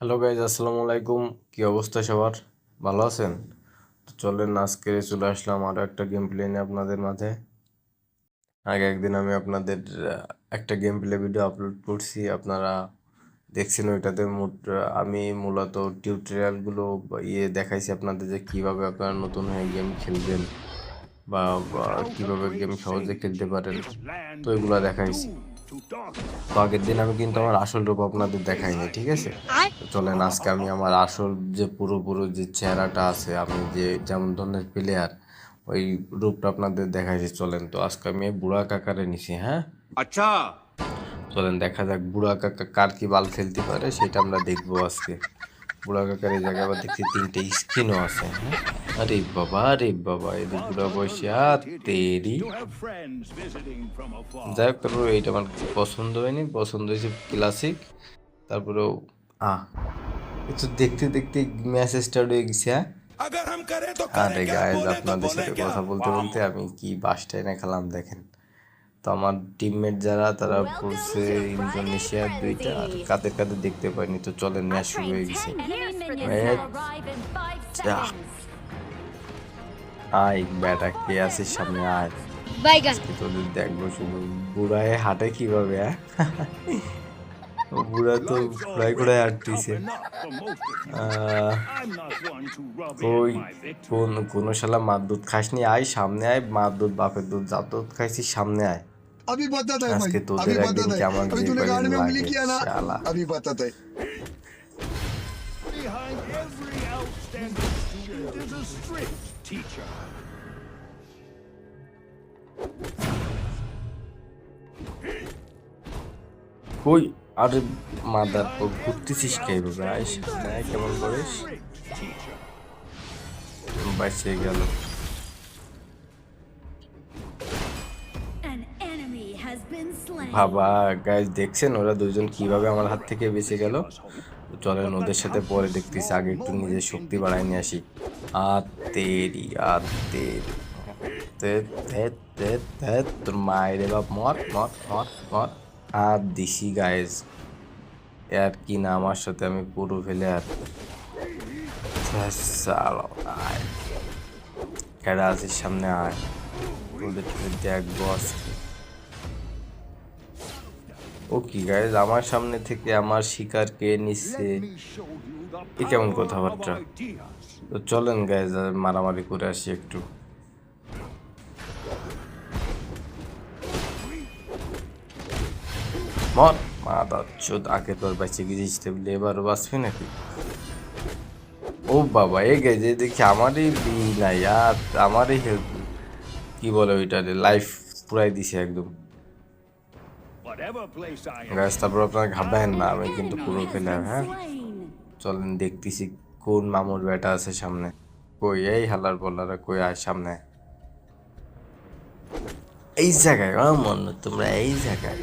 Hello guys আসসালামু আলাইকুম কী অবস্থা সবার? ভালো আছেন? তো চলেন, আজকে চলে আসলাম আরও একটা গেম প্লে নিয়ে আপনাদের মাঝে। আগে একদিন আমি আপনাদের একটা গেম প্লে ভিডিও আপলোড করছি। আপনারা দেখছেন ওইটাতে আমি মূলত টিউটোরিয়ালগুলো ইয়ে দেখাইছি আপনাদের যে কীভাবে আপনারা নতুন হয়ে গেম খেলবেন। বা কীভাবে গেম সহজে খেলতে পারেন তো এগুলো দেখাইছি। তো আগের দিন আমি কিন্তু আমার আসল রূপ আপনাদের দেখাইনি ঠিক আছে? চলেন আজকে আমি আমার আসল যে পুরোপুরো যে চেহারাটা আছে আমি যে যেমন ধরনের প্লেয়ার ওই রূপটা আপনাদের দেখাইছি চলেন। তো আজকে আমি বুড়া কাকারে নিছি হ্যাঁ? আচ্ছা। চলেন দেখা যাক বুড়া কাকা কার কি বাল খেলতে পারে সেটা আমরা দেখব আজকে। বুড়া কাকার এই জায়গায় আবার দেখছি তিনটে স্কিনও আছে হ্যাঁ? আরে বাবা রে বাবা এদিক পুরো পয়সা তেরি যাই হোক তারপরে এইটা আমার পছন্দ হয়নি পছন্দ হয়েছে ক্লাসিক তারপরেও আহ একটু দেখতে দেখতে ম্যাচ স্টার্ট হয়ে গেছে হ্যাঁ? আরে গায়ে আপনাদের সাথে কথা বলতে বলতে আমি কি বাসটা এনে খেলাম দেখেন। তো আমার টিমমেট যারা তারা পড়ছে ইন্দোনেশিয়া দুইটা আর কাদের কাদের দেখতে পাইনি তো চলেন ম্যাচ শুরু হয়ে গেছে। আয় ব্যাটা কে আছে সামনে আয় বাইগান আজকে তোদের দেখবো শুধু বুড়ায় হাঁটে কিভাবে হ্যাঁ ও বুড়া তো ঘোড়ায় ঘোড়ায় হাঁটতেছে আহ, I'm not one to rub ওই in my victory. কোন কোন শালা মার দুধ খাসনি আয় সামনে আয় মার দুধ বাপের দুধ যা দুধ খাইছি সামনে আয় अभी पता था भाई আজকে তোদের अभी पता একদিন था কেমন अभी तूने বিয়ে गाड़ी में করেন उंगली লাগে किया ना শালা अभी पता था Behind every outstanding student is a strict teacher. কই? আরে মাদার ও ঘুরতেছিস কে সামনে আয় কেমন করিস। বাঁচিয়ে গেল. বাবা গাইজ দেখছেন ওরা দুজন কীভাবে আমার হাত থেকে বেঁচে গেল? চলেন ওদের সাথে পরে দেখতেছি আগে একটু নিজের শক্তি বাড়াই নিয়ে আসি। আর তেরি আর তেরি তোর মায়ের বাপ মর মর মর মর। আর দিশি গাইজ আর কি না আমার সাথে আমি পুরো ফেলে আর আয়। কেডা আছিস সামনে আয়। তোকে দেখব আজকে ও কি গাইজ আমার সামনে থেকে আমার শিকার কে নিচ্ছে এ কেমন কথাবার্তা. তো চলেন গাইজ মারামারি করে আসি একটু। মর মাদা চোদ আগে তোর বাঁচে গেছিস বলে এবারও বাঁচবি নাকি? ও বাবা এ গেছে দেখি আমারই বি নাই আর আমারই হেল্প কি বলে ওইটারে লাইফ পুরাই দিছে একদম। গাছ তারপর আপনারা ঘাবড়ায়েন না আমি কিন্তু পুরো খেলে হ্যাঁ? চলেন দেখতেছি কোন মামুর বেটা আছে সামনে কই এই হালার বলারা কই আয় সামনে এই জায়গায় ও মন তোমরা এই জায়গায়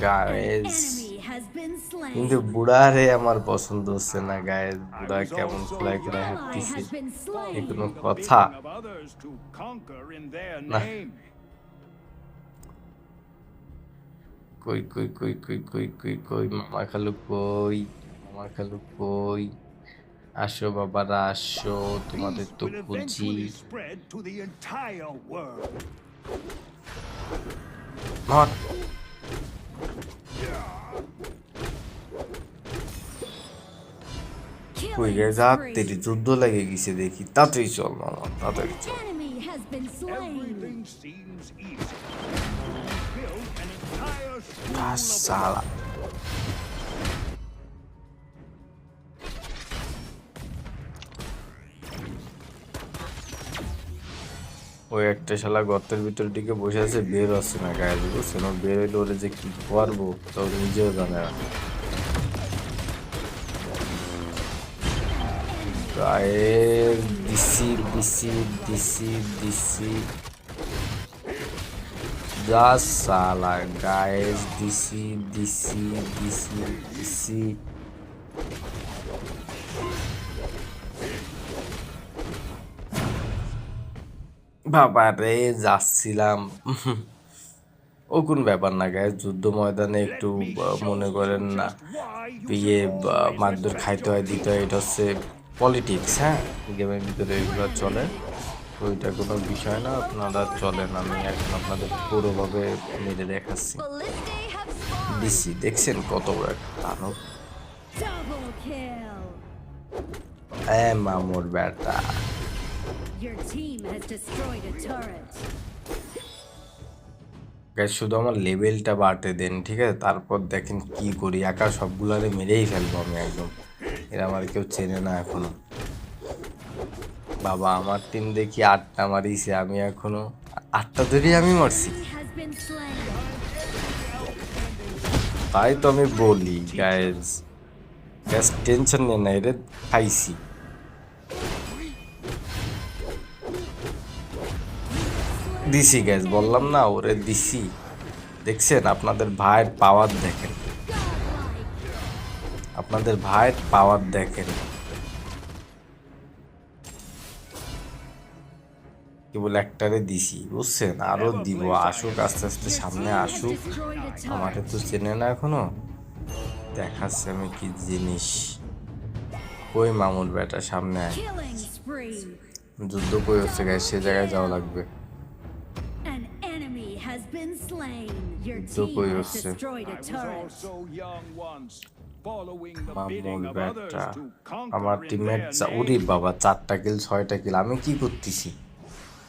গায়েস. কিন্তু বুড়া রে আমার পছন্দ হচ্ছে না গায়েস বুড়া কেমন হাঁটতেছে slain. কোনো কথা of কই কই কই কই কই কই কই মামা খালু কই মামা খালু কই? আসো বাবারা আসো তোমাদের তো খুঁজি. মর তেরি যুদ্ধ লেগে গেছে দেখি তাড়াতাড়ি চল মামা তাড়াতাড়ি চল। সালা ওই একটা শালা গর্তের ভিতর দিকে বসে আছে, বের হচ্ছে না গায়ে বুঝছেন ও বের হইলে ওরে যে কি করব? তো নিজেও জানে না। গায়ে দিসি দিসি দিসি দিসি যা সালা গায়েস দিসি দিসি দিসি দিসি বাবা রে যাচ্ছিলাম। ও কোন ব্যাপার না গায়ে যুদ্ধ ময়দানে একটু মনে করেন না। Why you ইয়ে should বা, মারধর খাইতে হয় দিতে হয়। এটা হচ্ছে পলিটিক্স হ্যাঁ? গেমের ভিতরে এগুলো চলে। তো এটা কোনো বিষয় না আপনারা চলেন আমি এখন আপনাদের পুরোভাবে মেরে দেখাচ্ছি। দিচ্ছি দেখছেন কত বড় একটা দানব? মামুর. গাইস শুধু আমার লেভেলটা বাড়তে দেন ঠিক আছে? তারপর দেখেন কি করি একা সবগুলারে মেরেই ফেলব আমি একদম। এরা আমার কেউ চেনে না এখনও। বাবা, আমার টিম দেখি আটটা মারিছে, আমি এখনও আটটা ধরেই আমি মারছি. তাই তো আমি বলি গাইজ গ্যাস টেনশন নিয়ে না, এরে খাইছি। দিছি গ্যাস বললাম না, ওরে দিছি। দেখছেন, আপনাদের ভাইয়ের পাওয়ার দেখেন। আপনাদের ভাইয়ের পাওয়ার দেখেন। কেবল একটারে দিছি বুঝছেন? আরও দিব আসুক আস্তে আস্তে সামনে আসুক। আমাকে তো চেনে না এখনও। দেখাচ্ছে আমি কি জিনিস। কই মামুল বেটা সামনে যুদ্ধ কই হচ্ছে গায়ে সে জায়গায় যাওয়া লাগবে। আমার টিমমেট উড়ি বাবা চারটা কিল ছয়টা কিল আমি কি করতেছি?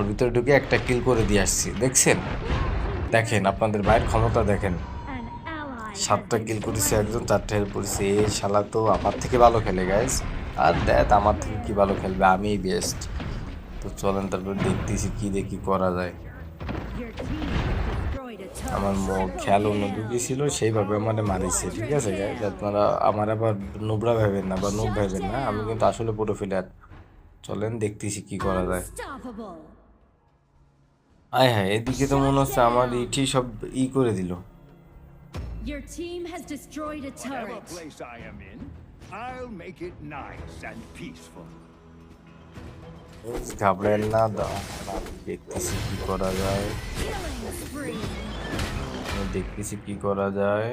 ওর ভিতরে ঢুকে একটা কিল করে দিয়ে আসছি। দেখছেন? দেখেন, আপনাদের ভাইয়ের ক্ষমতা দেখেন। সাতটা কিল করেছে. একজন, চারটা হেল্প করেছে। এই শালা তো আমার থেকে ভালো খেলে গাইস আর দেখ, আমার থেকে কি ভালো খেলবে? আমিই বেস্ট তো চলেন তারপর দেখতেছি কি দেখি করা যায়. আমার খেয়াল অন্যদিকে ছিল সেইভাবে আমার মারিছে, ঠিক আছে গাইজ আপনারা, আমার আবার নোবরা ভাবেন না, বা নোব ভাবেন না, আমি কিন্তু আসলে পুরো ফিলার চলেন, দেখতেছি কি করা যায়. আয় হ্যাঁ এদিকে তো মনে হচ্ছে আমার ইটি সব ই করে দিল Your team has destroyed a turret. Whatever place I am in, I'll make it nice and peaceful. ঘাবড়েন না দাঁড়ান, দেখতেছি কি করা যায় দেখতেছি কি করা যায়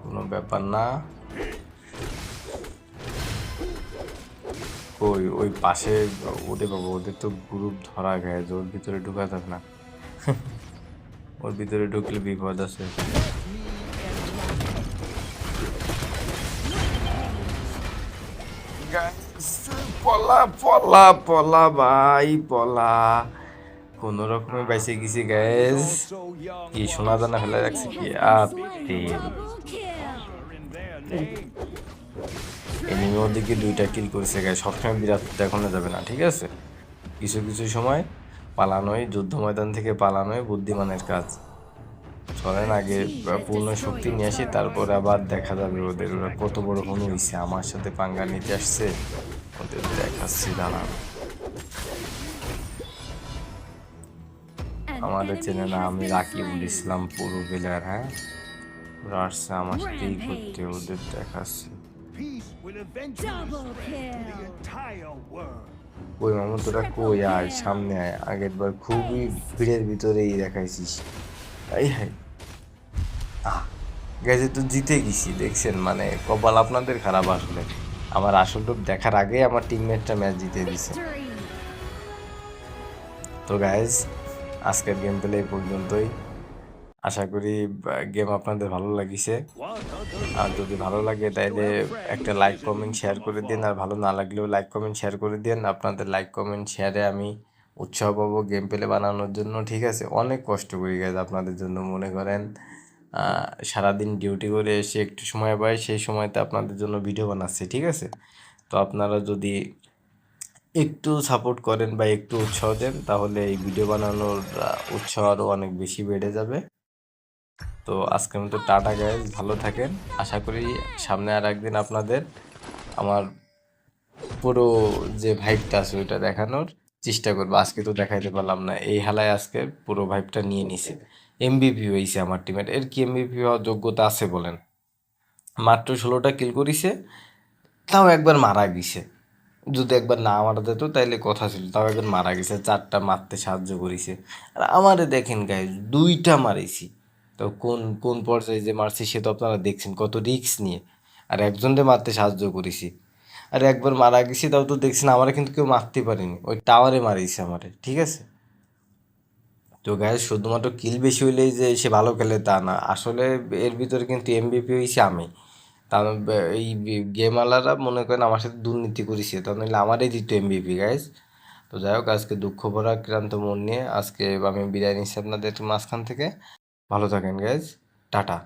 কোনো ব্যাপার না ওই ওই পাশে ওদের বাবা, ওদের তো গ্রুপ ধরা গেছে, ওর ভিতরে ঢুকা যাবে না। ওর ভিতরে ঢুকলে বিপদ আছে। পলা পলা পলা ভাই, পলা। কোন রকমে বাইসে গেছি গ্যাস কি সোনা দানা ফেলে রাখছে, কি আর Name. এনিমি ওদিকে দুইটা কিল করেছে গায়ে সবসময় বিরাট দেখানো যাবে না ঠিক আছে? কিছু কিছু সময় পালানোই যুদ্ধ ময়দান থেকে পালানোই বুদ্ধিমানের কাজ। চলেন আগে পূর্ণ শক্তি নিয়ে আসি তারপরে আবার দেখা যাবে ওদের ওরা কত বড় হনু হইছে। আমার সাথে পাঙ্গা নিতে আসছে ওদের দেখাচ্ছি দাঁড়ান। আমাদের চেনে না আমি রাকিবুল ইসলাম পুরো প্লেয়ার হ্যাঁ? ওরা আসছে আমার সাথেই করতে ওদের দেখাচ্ছি। Peace will eventually Double spread to the entire world. ওই মামু তোরা কই আয় সামনে আয়। আগের বার খুবই ভিড়ের ভিতরেই দেখাইছিস। এই হাই আহ গেছে তো জিতে গেছি দেখছেন? মানে কপাল আপনাদের খারাপ আসলে। আমার আসল রূপ দেখার আগে আমার টিমমেটটা ম্যাচ জিতে দিছে তো গাইজ আজকের গেম প্লে এই পর্যন্তই। আশা করি গেম আপনাদের ভালো লাগিছে। আর যদি ভালো লাগে তাহলে একটা লাইক কমেন্ট শেয়ার করে দিন। আর ভালো না লাগলেও লাইক কমেন্ট শেয়ার করে দিন। আপনাদের লাইক কমেন্ট শেয়ারে আমি উৎসাহ পাবো গেম প্লে বানানোর জন্য, ঠিক আছে? অনেক কষ্ট করি গেছে আপনাদের জন্য, মনে করেন। সারাদিন ডিউটি করে এসে একটু সময় পাই, সেই সময়তে আপনাদের জন্য ভিডিও বানাচ্ছি, ঠিক আছে? তো আপনারা যদি একটু সাপোর্ট করেন বা একটু উৎসাহ দেন, তাহলে এই ভিডিও বানানোর উৎসাহ আরও অনেক বেশি বেড়ে যাবে। তো আজকের মতো টাটা গাইজ ভালো থাকেন। আশা করি সামনে আর একদিন আপনাদের আমার পুরো যে ভাইবটা আছে, ওইটা দেখানোর চেষ্টা করব। আজকে তো দেখাইতে পারলাম না। এই হালায় আজকে পুরো ভাইবটা নিয়ে নিছে। এমবিপি হয়েছে আমার টিমের এর। কি এমবিপি হওয়ার যোগ্যতা আছে বলেন? মাত্র ষোলোটা কিল করিছে, তাও একবার মারা গেছে। যদি একবার না মারা যেত, তাইলে কথা ছিল, তাও একবার মারা গেছে। চারটা মারতে সাহায্য করেছে। আর আমারে দেখেন গাই দুইটা মারিছি। তো কোন কোন পর্যায়ে যে মারছি সে তো আপনারা দেখছেন, কত রিস্ক নিয়ে। আর একজনকে মারতে সাহায্য করেছি। আর একবার মারা গেছি, তাও তো দেখছেন আমারে কিন্তু কেউ মারতে পারেনি। ওই টাওয়ারে মারিছে আমারে, ঠিক আছে? তো গায়ে শুধুমাত্র কিল বেশি হইলেই যে সে ভালো খেলে তা না। আসলে এর ভিতরে কিন্তু এমবিপি হয়েছে আমি। তা এই গেমওয়ালারা মনে করেন আমার সাথে দুর্নীতি করেছে তা নাহলে আমারই দিত এমবিপি গাইজ তো যাই হোক, আজকে দুঃখ ভরা ক্রান্ত মন নিয়ে আজকে আমি বিদায় নিচ্ছি আপনাদের মাঝখান থেকে। ভালো থাকেন গাইজ টাটা।